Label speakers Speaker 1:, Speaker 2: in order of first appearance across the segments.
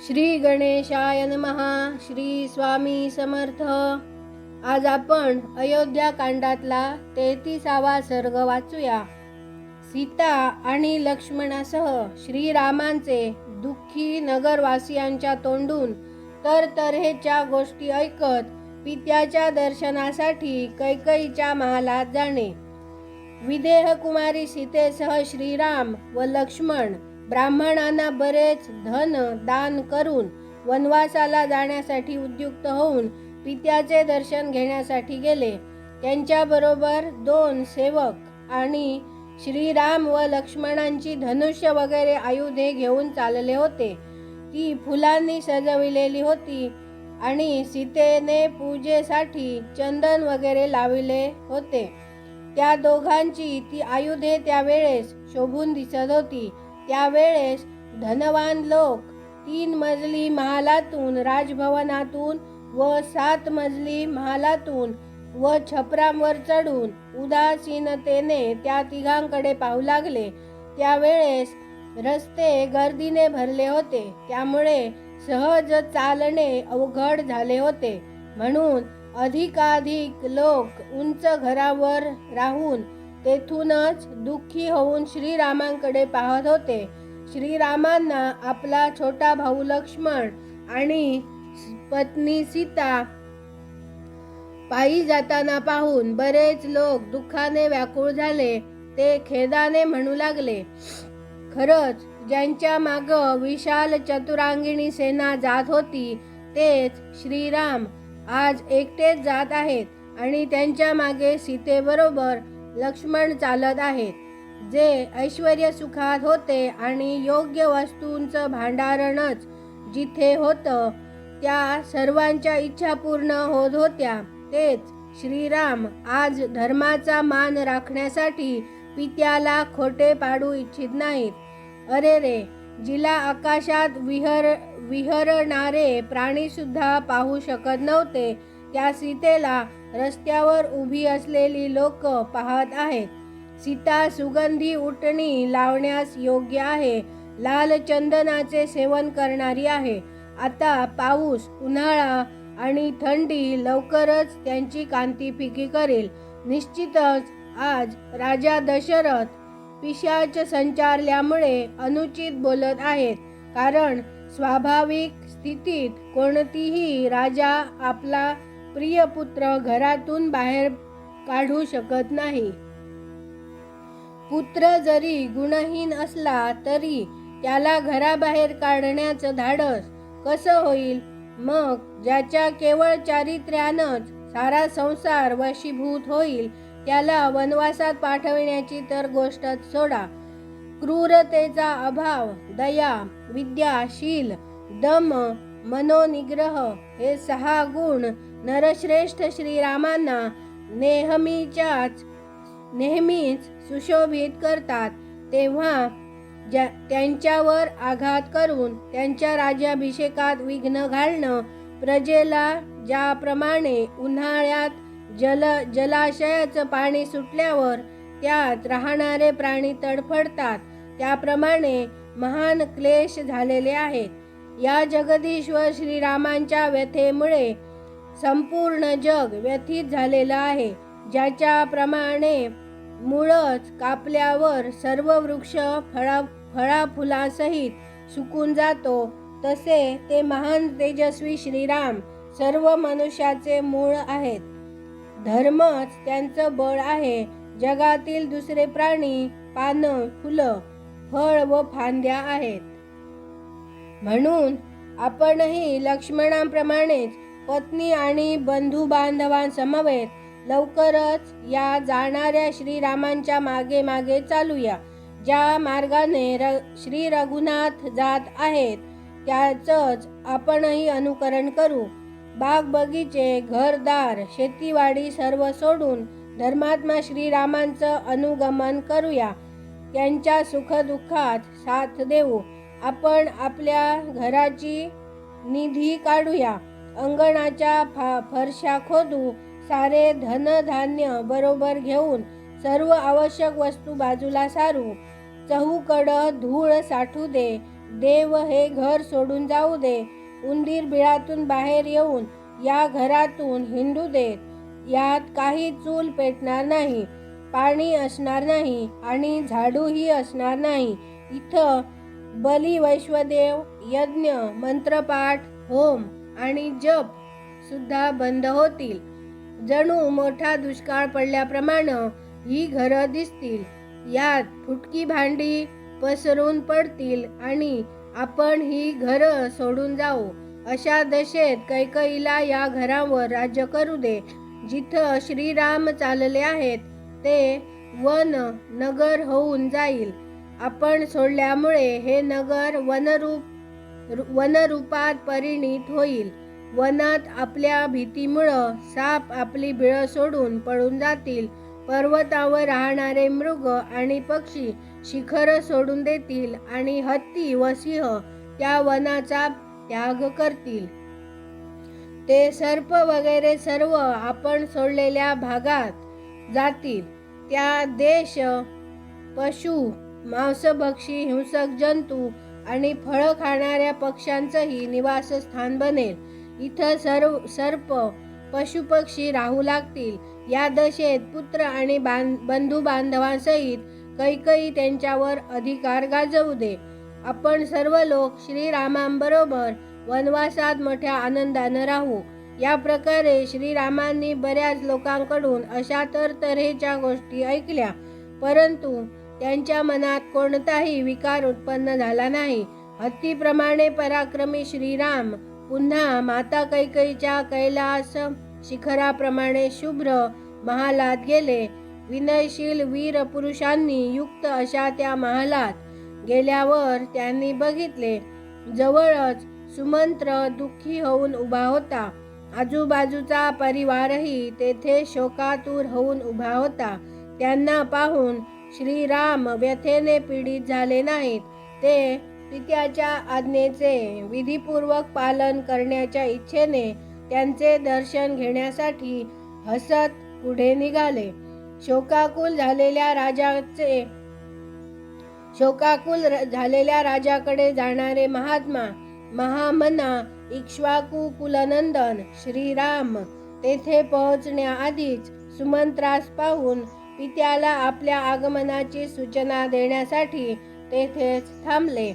Speaker 1: श्री गणेशाय महा श्री स्वामी समर्थ. आज आपण अयोध्या कांडातला तेहतीसावा सर्ग वाचूया. सीता आणि लक्ष्मणासह श्रीरामांचे दुःखी नगरवासियांच्या तोंडून तर तऱ्हेच्या गोष्टी ऐकत पित्याच्या दर्शनासाठी कैकईच्या महालात जाणे. विदेह कुमारी सीतेसह श्रीराम व लक्ष्मण ब्राह्मणांना बरेच धन दान करून वनवासाला जाण्यासाठी उद्युक्त होऊन पित्याचे दर्शन घेण्यासाठी गेले. त्यांच्याबरोबर दोन सेवक आणि श्रीराम व लक्ष्मणांची धनुष्य वगैरे आयुधे घेऊन चालले होते. ती फुलांनी सजविलेली होती आणि सीतेने पूजेसाठी चंदन वगैरे लाविले होते. त्या दोघांची ती आयुधे त्यावेळेस शोभून दिसत होती. त्यावेळेस धनवान लोक तीन मजली महालातून राजभवनातून व सात मजली महालातून व छपरांवर चढून उदासीनतेने त्या तिघांकडे पाहू लागले. त्यावेळेस रस्ते गर्दीने भरले होते. त्यामुळे सहज चालणे अवघड झाले होते. म्हणून अधिकाधिक लोक उंच घरावर राहून तेथूनच दुःखी होऊन श्रीरामांकडे पाहत होते. श्रीरामांना आपला छोटा भाऊ लक्ष्मण आणि पत्नी सीता पायी जाताना पाहून बरेच लोक दुःखाने व्याकुळ झाले. ते खेदाने म्हणू लागले खरंच ज्यांच्या माग विशाल चतुरांगिणी सेना जात होती तेच श्रीराम आज एकटेच जात आहेत आणि त्यांच्या मागे सीतेबरोबर लक्ष्मण चालत आहेत. जे ऐश्वर सुखात होते आणि योग्य वस्तूंचं भांडारणच जिथे होतं त्या सर्वांच्या इच्छा पूर्ण होत होत्या. तेच श्रीराम आज धर्माचा मान राखण्यासाठी पित्याला खोटे पाडू इच्छित नाहीत. अरे रे जिला आकाशात विहर विहरणारे प्राणीसुद्धा पाहू शकत नव्हते. त्या सीतेला रस्त्यावर उभी असलेली लोक पाहत आहेत. सीता सुगंधी उटणी लावण्यास योग्य आहे. लाल चंदनाचे सेवन करणारी आहे. आता पाऊस उन्हाळा आणि थंडी लवकरच त्यांची कांती फिकी करेल. निश्चितच आज राजा दशरथ पिशाच संचारल्यामुळे अनुचित बोलत आहेत. कारण स्वाभाविक स्थितीत कोणतीही राजा आपला प्रिय पुत्र घरातून बाहेर काढू शकत नाही. पुत्र जरी गुणहीन असला तरी त्याला घराबाहेर काढण्याचं धाडस कसं होईल? मग ज्याच्या केवळ चारित्र्यानंच सारा संसार वशीभूत होईल त्याला वनवासात पाठविण्याची तर गोष्टच सोडा. क्रूरतेचा अभाव दया विद्याशील दम मनोनिग्रह हे सहा गुण नरश्रेष्ठ श्रीरामांना नेहमीच्याच नेहमीच सुशोभित करतात. तेव्हा ज्या त्यांच्यावर आघात करून त्यांच्या राज्याभिषेकात विघ्न घालणं प्रजेला ज्याप्रमाणे उन्हाळ्यात जल जलाशयाचं पाणी सुटल्यावर त्यात राहणारे प्राणी तडफडतात. त्याप्रमाणे महान क्लेश झालेले आहेत. या जगदीश्वर श्रीरामांच्या व्यथेमुळे संपूर्ण जग व्यथित झालेलं आहे. ज्याच्याप्रमाणे मुळच कापल्यावर सर्व वृक्ष फळा फळाफुलासहित सुकून जातो तसे ते महान तेजस्वी श्रीराम सर्व मनुष्याचे मूळ आहेत. धर्मच त्यांचं बळ आहे. जगातील दुसरे प्राणी पानं फुलं फळ व फांद्या आहेत. म्हणून आपणही लक्ष्मणांप्रमाणेच पत्नी आणि बंधू बांधवांसमवेत लवकरच या जाणाऱ्या श्रीरामांच्या मागे मागे चालूया ज्या मार्गाने र श्री रघुनाथ जात आहेत त्याचंच आपणही अनुकरण करू. बाग बगीचे घरदार शेतीवाडी सर्व सोडून धर्मात्मा श्रीरामांचं अनुगमन करूया. त्यांच्या सुखदुःखात साथ देऊ. आपण आपल्या घराची निधी काढूया. अंगणाच्या फा फरशा खोदू सारे धनधान्य बरोबर घेऊन सर्व आवश्यक वस्तू बाजूला सारू. चहूकडं धूळ साठू दे देव हे घर सोडून जाऊ दे. उंदीर बिळातून बाहेर येऊन या घरातून हिंडू देत. यात काही चूल पेटणार नाही पाणी असणार नाही आणि झाडूही असणार नाही. इथं बली वैश्वदेव यज्ञ मंत्रपाठ होम आणि जप सुद्धा बंद होतील. जणू मोठा दुष्काळ पडल्याप्रमाणे ही घरं दिसतील. यात फुटकी भांडी पसरून पडतील आणि आपण ही घरं सोडून जाऊ. अशा दशेत कैकईला या घरावर राज्य करू दे. जिथं श्रीराम चालले आहेत ते वन नगर होऊन जाईल. आपण सोडल्यामुळे हे नगर वनरूप वनरूपात परिणित होईल. वनात आपल्या भीतीमुळं साप आपली बिळं सोडून पळून जातील. पर्वतावर राहणारे मृग आणि पक्षी शिखर सोडून देतील आणि हत्ती व सिंह त्या वनाचा त्याग करतील. ते सर्प वगैरे सर्व आपण सोडलेल्या भागात जातील. त्या देश पशु मांसभक्षी हिंसक जंतू आणि फळं खाणाऱ्या पक्ष्यांचंही निवासस्थान बनेल. इथं सर्व सर्प पशुपक्षी राहू लागतील. या दशेत पुत्र आणि बां बंधू बांधवांसहित कैकई त्यांच्यावर अधिकार गाजवू दे. आपण सर्व लोक श्रीरामांबरोबर वनवासात मोठ्या आनंदानं राहू. या प्रकारे श्रीरामांनी बऱ्याच लोकांकडून अशा तर तऱ्हेच्या गोष्टी ऐकल्या. परंतु त्यांच्या मनात कोणताही विकार उत्पन्न झाला नाही. हत्तीप्रमाणे पराक्रमी श्रीराम पुन्हा माता कैकईच्या कैलास शिखराप्रमाणे शुभ्र महालात गेले. विनयशील वीर पुरुषांनी युक्त अशा त्या महालात गेल्यावर त्यांनी बघितले जवळच सुमंत्र दुःखी होऊन उभा होता. आजूबाजूचा परिवारही तेथे शोकातूर होऊन उभा होता. त्यांना पाहून श्रीराम व्यथेने पीडित झाले नाहीत. ते पित्याच्या आज्ञेचे विधीपूर्वक पालन करण्याच्या इच्छेने त्यांचे दर्शन घेण्यासाठी हसत पुढे निघाले. शोकाकुल झालेल्या राजाचे शोकाकुल झालेल्या राजाकडे जाणारे महात्मा महामना इक्ष्वाकू कुलनंदन श्रीराम तेथे पोहोचण्याआधीच सुमंत्रास पाहून पित्याला आपल्या आगमनाची सूचना देण्यासाठी तेथेच थांबले.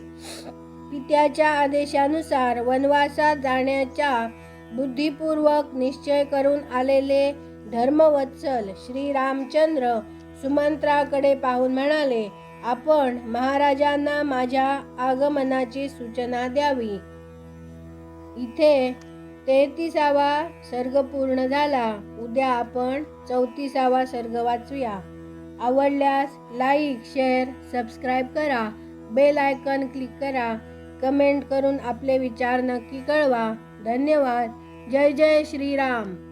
Speaker 1: पित्याच्या आदेशानुसार वनवासात जाण्याचा बुद्धिपूर्वक निश्चय करून आलेले धर्मवत्सल श्रीरामचंद्र सुमंत्राकडे पाहून म्हणाले आपण महाराजांना माझ्या आगमनाची सूचना द्यावी. इथे तेहतीसावा सर्ग पूर्ण झाला. उद्या आपण चौतीसावा सर्ग वाचूया. आवडल्यास लाईक शेअर सबस्क्राईब करा. बेल आयकन क्लिक करा. कमेंट करून आपले विचार नक्की कळवा. धन्यवाद. जय जय श्रीराम.